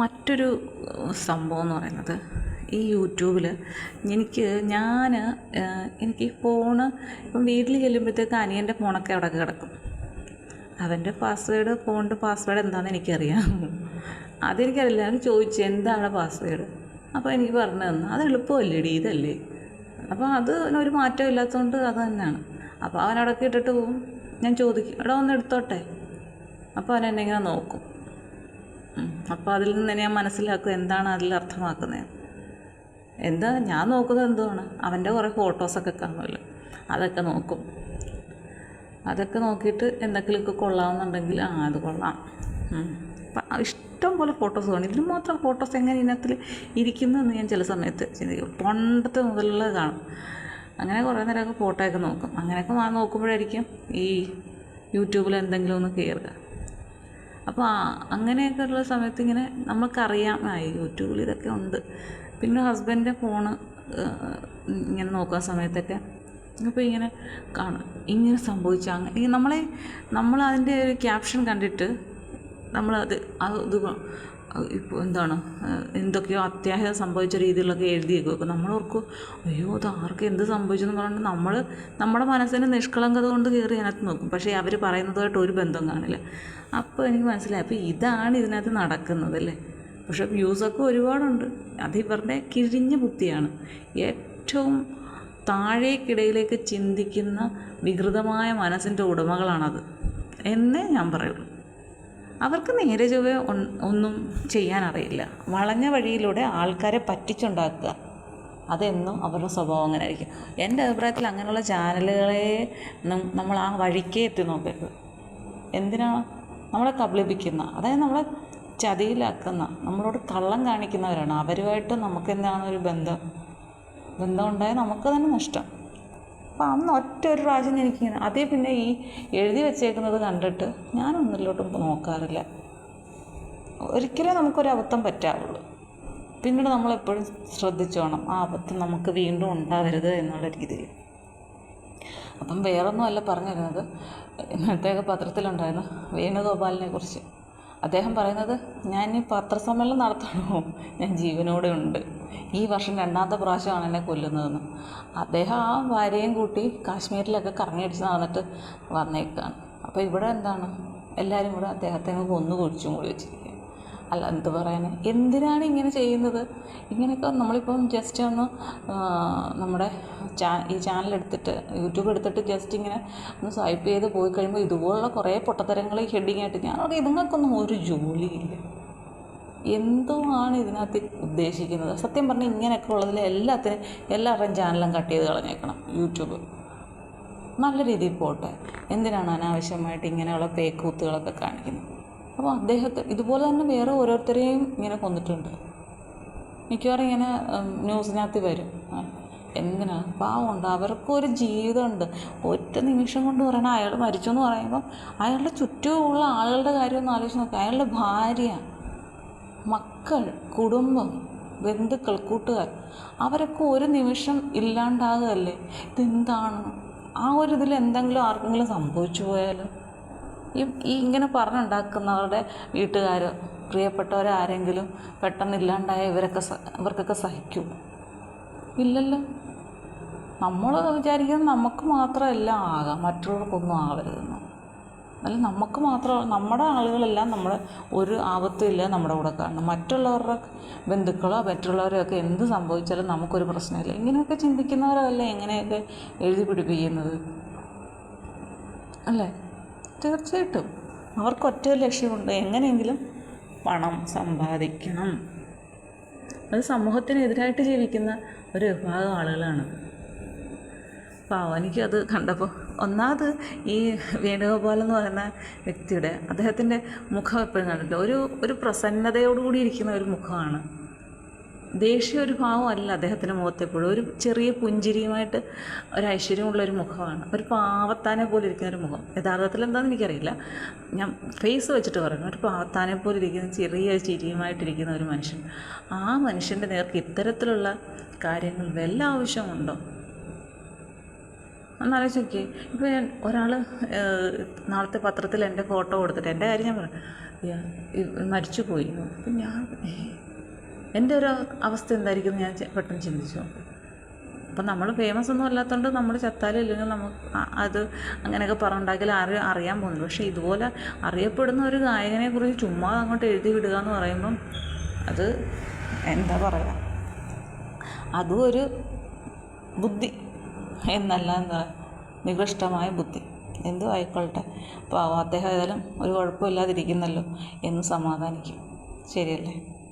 മറ്റൊരു സംഭവം എന്ന് പറയുന്നത് ഈ യൂട്യൂബിൽ എനിക്ക് ഞാൻ എനിക്ക് ഫോണ് ഇപ്പം വീട്ടിൽ ചെല്ലുമ്പോഴത്തേക്ക് അനിയന്റെ ഫോണൊക്കെ അവിടെ കിടക്കും. അവന്റെ പാസ്വേഡ് ഫോണിന്റെ പാസ്വേഡ് എന്താണെന്ന് എനിക്കറിയാം. അതെനിക്കറിയില്ല. ഞാൻ ചോദിച്ചു എന്താണ് പാസ്വേഡ്? അപ്പോൾ എനിക്ക് പറഞ്ഞു തന്നു. അത് എളുപ്പമല്ലേടി ഇതല്ലേ. അപ്പോൾ അത് ഒരു മാറ്റം ഇല്ലാത്തതുകൊണ്ട് അത് തന്നെയാണ്. അപ്പോൾ അവൻ അവിടെ ഇട്ടിട്ട് പോവും. ഞാൻ ചോദിക്കും ഇവിടെ ഒന്ന് എടുത്തോട്ടെ? അപ്പോൾ അവൻ എന്നെ ഇങ്ങനെ നോക്കും. അപ്പോൾ അതിൽ നിന്ന് ഞാൻ മനസ്സിലാക്കും എന്താണ് അതിൽ അർത്ഥമാക്കുന്നത്. എന്താ? ഞാൻ നോക്കുന്നത് എന്തുവാണ്? അവന്റെ കുറേ ഫോട്ടോസൊക്കെ കാണുമല്ലോ. അതൊക്കെ നോക്കും. അതൊക്കെ നോക്കിയിട്ട് എന്തെങ്കിലുമൊക്കെ കൊള്ളാമെന്നുണ്ടെങ്കിൽ ആ അത് കൊള്ളാം. ഇഷ്ടം പോലെ ഫോട്ടോസ് കാണും. ഇതിന് മാത്രം ഫോട്ടോസ് എങ്ങനെ ഇതിനകത്തിൽ ഇരിക്കുന്നതെന്ന് ഞാൻ ചില സമയത്ത് ചിന്തിക്കും. പണ്ടത്തെ മുതലുള്ള കാണും. അങ്ങനെ കുറേ നേരമൊക്കെ ഫോട്ടോയൊക്കെ നോക്കും. അങ്ങനെയൊക്കെ നോക്കുമ്പോഴായിരിക്കും ഈ യൂട്യൂബിൽ എന്തെങ്കിലും ഒന്ന് കയറുക അപ്പോൾ അങ്ങനെയൊക്കെ ഉള്ള സമയത്ത് ഇങ്ങനെ നമുക്കറിയാം ആ യൂട്യൂബിൽ ഇതൊക്കെ ഉണ്ട്. പിന്നെ ഹസ്ബൻഡിന്റെ ഫോണ് ഇങ്ങനെ നോക്കുന്ന സമയത്തൊക്കെ. അപ്പോൾ ഇങ്ങനെ കാണും. ഇങ്ങനെ സംഭവിച്ച അങ്ങനെ നമ്മളെ നമ്മൾ അതിന്റെ ഒരു ക്യാപ്ഷൻ കണ്ടിട്ട് നമ്മളത് അത് ഇത് ഇപ്പോൾ എന്താണ് എന്തൊക്കെയോ അത്യാഹിതം സംഭവിച്ച രീതിയിലൊക്കെ എഴുതിയേക്കും. അപ്പോൾ നമ്മൾ ഓർക്കും അയ്യോ അത് ആർക്ക് എന്ത് സംഭവിച്ചെന്ന് പറഞ്ഞിട്ട് നമ്മൾ നമ്മുടെ മനസ്സിന്റെ നിഷ്കളങ്കത കൊണ്ട് കയറി അതിനകത്ത് നോക്കും. പക്ഷേ അവർ പറയുന്നതുമായിട്ട് ഒരു ബന്ധം കാണില്ല. അപ്പോൾ എനിക്ക് മനസ്സിലായി അപ്പോൾ ഇതാണ് ഇതിനകത്ത് നടക്കുന്നത് അല്ലേ? പക്ഷേ വ്യൂസൊക്കെ ഒരുപാടുണ്ട്. അത് ഇവരുടെ കിഴിഞ്ഞ ബുദ്ധിയാണ്. ഏറ്റവും താഴേക്കിടയിലേക്ക് ചിന്തിക്കുന്ന വികൃതമായ മനസ്സിന്റെ ഉടമകളാണത്. എന്നേ ഞാൻ പറയുള്ളൂ. അവർക്ക് നേരെ ചൊവ്വേ ഒന്നും ചെയ്യാനറിയില്ല. വളഞ്ഞ വഴിയിലൂടെ ആൾക്കാരെ പറ്റിച്ചുണ്ടാക്കുക. അതെന്നും അവരുടെ സ്വഭാവം അങ്ങനെ ആയിരിക്കും എന്റെ അഭിപ്രായത്തിൽ അങ്ങനെയുള്ള ചാനലുകളെ നമ്മൾ ആ വഴിക്കേ എത്തി നോക്കരുത്. എന്തിനാണ് നമ്മളെ കബളിപ്പിക്കുന്ന അതായത് നമ്മളെ ചതിയിലാക്കുന്ന നമ്മളോട് കള്ളം കാണിക്കുന്നവരാണ്. അവരുമായിട്ട് നമുക്ക് എന്താണ് ഒരു ബന്ധം? ബന്ധം ഉണ്ടായാൽ നമുക്ക് തന്നെ നഷ്ടം. അപ്പം അന്ന് ഒറ്റ ഒരു പ്രാവശ്യം എനിക്കിങ്ങനെ അതേ പിന്നെ ഈ എഴുതി വെച്ചേക്കുന്നത് കണ്ടിട്ട് ഞാനൊന്നിലോട്ടും നോക്കാറില്ല. ഒരിക്കലേ നമുക്കൊരു അബദ്ധം പറ്റാവുള്ളൂ. പിന്നീട് നമ്മളെപ്പോഴും ശ്രദ്ധിച്ചോണം ആ അബദ്ധം നമുക്ക് വീണ്ടും ഉണ്ടാവരുത് എന്നുള്ള രീതിയിൽ. അപ്പം വേറൊന്നുമല്ല പറഞ്ഞു തരുന്നത് ഇന്നത്തെയൊക്കെ പത്രത്തിലുണ്ടായിരുന്നു വേണുഗോപാലിനെ കുറിച്ച്. അദ്ദേഹം പറയുന്നത് ഞാൻ ഈ പത്രസമ്മേളനം നടത്തണോ? ഞാൻ ജീവനോടെ ഉണ്ട്. ഈ വർഷം രണ്ടാമത്തെ പ്രാവശ്യമാണ് എന്നെ കൊല്ലുന്നതെന്ന്. അദ്ദേഹം ആ ഭാര്യയും കൂട്ടി കാശ്മീരിലൊക്കെ കറങ്ങിയടിച്ച് നടന്നിട്ട് വന്നേക്കാണ്. അപ്പോൾ ഇവിടെ എന്താണ്? എല്ലാവരും കൂടെ അദ്ദേഹത്തെ കൊന്നു കുഴിച്ചും കൂടി വെച്ചിരിക്കുക അല്ല എന്ത് പറയാൻ എന്തിനാണ് ഇങ്ങനെ ചെയ്യുന്നത്? ഇങ്ങനെയൊക്കെ നമ്മളിപ്പം ജസ്റ്റ് ഒന്ന് നമ്മുടെ ചാ ഈ ചാനൽ എടുത്തിട്ട് യൂട്യൂബ് എടുത്തിട്ട് ജസ്റ്റ് ഇങ്ങനെ ഒന്ന് സ്വൈപ്പ് ചെയ്ത് പോയി കഴിയുമ്പോൾ ഇതുപോലുള്ള കുറേ പൊട്ടത്തരങ്ങൾ ഹെഡിങ് ആയിട്ട് ഞാൻ ഇതുങ്ങൾക്കൊന്നും ഒരു ജോലിയില്ല. എന്തോ ആണ് ഇതിനകത്ത് ഉദ്ദേശിക്കുന്നത്? സത്യം പറഞ്ഞാൽ ഇങ്ങനെയൊക്കെ ഉള്ളതിൽ എല്ലാത്തിനും എല്ലാവരുടെയും ചാനലും കട്ട് ചെയ്ത് കളഞ്ഞേക്കണം യൂട്യൂബ്. നല്ല രീതിയിൽ പോട്ടെ. എന്തിനാണ് അനാവശ്യമായിട്ട് ഇങ്ങനെയുള്ള പേക്കൂത്തുകളൊക്കെ കാണിക്കുന്നത്? അപ്പോൾ അദ്ദേഹത്തെ ഇതുപോലെ തന്നെ വേറെ ഓരോരുത്തരെയും ഇങ്ങനെ കൊന്നിട്ടുണ്ട്. മിക്കവാറും ഇങ്ങനെ ന്യൂസിനകത്ത് വരും. എന്തിനാ? പാവമുണ്ട് അവർക്കൊരു ജീവിതമുണ്ട്. ഒറ്റ നിമിഷം കൊണ്ട് പറയണം അയാൾ മരിച്ചു എന്ന് പറയുമ്പം അയാളുടെ ചുറ്റുമുള്ള ആളുകളുടെ കാര്യമൊന്നും ആലോചിച്ച് നോക്കുക അയാളുടെ ഭാര്യ മക്കൾ കുടുംബം ബന്ധുക്കൾ കൂട്ടുകാർ അവരൊക്കെ ഒരു നിമിഷം ഇല്ലാണ്ടാകുകയല്ലേ ഇതെന്താണ്? ആ ഒരു ഇതിൽ എന്തെങ്കിലും ആർക്കെങ്കിലും സംഭവിച്ചു പോയാലും? ഈ ഇങ്ങനെ പറഞ്ഞുണ്ടാക്കുന്നവരുടെ വീട്ടുകാർ പ്രിയപ്പെട്ടവരാരെങ്കിലും പെട്ടെന്ന് ഇല്ലാണ്ടായ ഇവരൊക്കെ ഇവർക്കൊക്കെ സഹിക്കും. ഇല്ലല്ലോ. നമ്മൾ വിചാരിക്കുന്നത് നമുക്ക് മാത്രമല്ല ആകാം മറ്റുള്ളവർക്കൊന്നും ആവരുതെന്ന്. അല്ല നമുക്ക് മാത്രം നമ്മുടെ ആളുകളെല്ലാം നമ്മൾ ഒരു ആപത്തും ഇല്ല നമ്മുടെ കൂടെ. കാണണം മറ്റുള്ളവരുടെ ബന്ധുക്കളോ മറ്റുള്ളവരൊക്കെ എന്ത് സംഭവിച്ചാലും നമുക്കൊരു പ്രശ്നമില്ല. ഇങ്ങനെയൊക്കെ ചിന്തിക്കുന്നവരല്ലേ എങ്ങനെയൊക്കെ എഴുതി പിടിപ്പിക്കുന്നത്? അല്ലേ? തീർച്ചയായിട്ടും. അവർക്ക് ഒറ്റ ലക്ഷ്യമുണ്ട്. എങ്ങനെയെങ്കിലും പണം സമ്പാദിക്കണം. അത് സമൂഹത്തിനെതിരായിട്ട് ജീവിക്കുന്ന ഒരു വിഭാഗം ആളുകളാണ്. അപ്പോൾ എനിക്കത് കണ്ടപ്പോൾ ഒന്നാമത് ഈ വേണുഗോപാൽ എന്ന് പറയുന്ന വ്യക്തിയുടെ അദ്ദേഹത്തിന്റെ മുഖം എപ്പോഴും കണ്ടിട്ട് ഒരു ഒരു പ്രസന്നതയോടുകൂടി ഇരിക്കുന്ന ഒരു മുഖമാണ്. ദേഷ്യ ഒരു ഭാവമല്ല അദ്ദേഹത്തിന്റെ മുഖത്തെപ്പോഴും ഒരു ചെറിയ പുഞ്ചിരിയുമായിട്ട് ഒരു ഐശ്വര്യമുള്ള ഒരു മുഖമാണ്. ഒരു പാവത്താനെ പോലെ ഇരിക്കുന്ന ഒരു മുഖം. യഥാർത്ഥത്തിൽ എന്താണെന്ന് എനിക്കറിയില്ല. ഞാൻ ഫേസ് വെച്ചിട്ട് പറയുന്നു. ഒരു പാവത്താനെ പോലെ ഇരിക്കുന്ന ചെറിയ ചിരിയുമായിട്ടിരിക്കുന്ന ഒരു മനുഷ്യൻ. ആ മനുഷ്യന്റെ നേർക്ക് ഇത്തരത്തിലുള്ള കാര്യങ്ങൾ വല്ല ആവശ്യമുണ്ടോ? ഒന്നാലോചിച്ച് നോക്കിയേ ഇപ്പോൾ ഞാൻ ഒരാൾ നാളത്തെ പത്രത്തിൽ എന്റെ ഫോട്ടോ കൊടുത്തിട്ട് എന്റെ കാര്യം ഞാൻ പറയാം മരിച്ചു പോയി. അപ്പം ഞാൻ എന്റെ ഒരു അവസ്ഥ എന്തായിരിക്കും ഞാൻ പെട്ടെന്ന് ചിന്തിച്ചു അപ്പം നമ്മൾ ഫേമസ് ഒന്നും അല്ലാത്തതുകൊണ്ട് നമ്മൾ ചത്താലും ഇല്ലെങ്കിൽ നമുക്ക് അത് അങ്ങനെയൊക്കെ പറഞ്ഞുണ്ടാക്കിയാൽ ആരും അറിയാൻ പോകുന്നില്ല. പക്ഷേ ഇതുപോലെ അറിയപ്പെടുന്ന ഒരു ഗായകനെ കുറിച്ച് ചുമ്മാ അങ്ങോട്ട് എഴുതി വിടുക എന്ന് പറയുമ്പം അത് എന്താ പറയുക അതും ഒരു ബുദ്ധി. എന്നല്ല എന്താ നികൃഷ്ടമായ ബുദ്ധി. എന്തോ ആയിക്കൊള്ളട്ടെ. അപ്പോൾ അദ്ദേഹം ഏതായാലും ഒരു കുഴപ്പമില്ലാതിരിക്കുന്നല്ലോ എന്ന് സമാധാനിക്കും. ശരിയല്ലേ?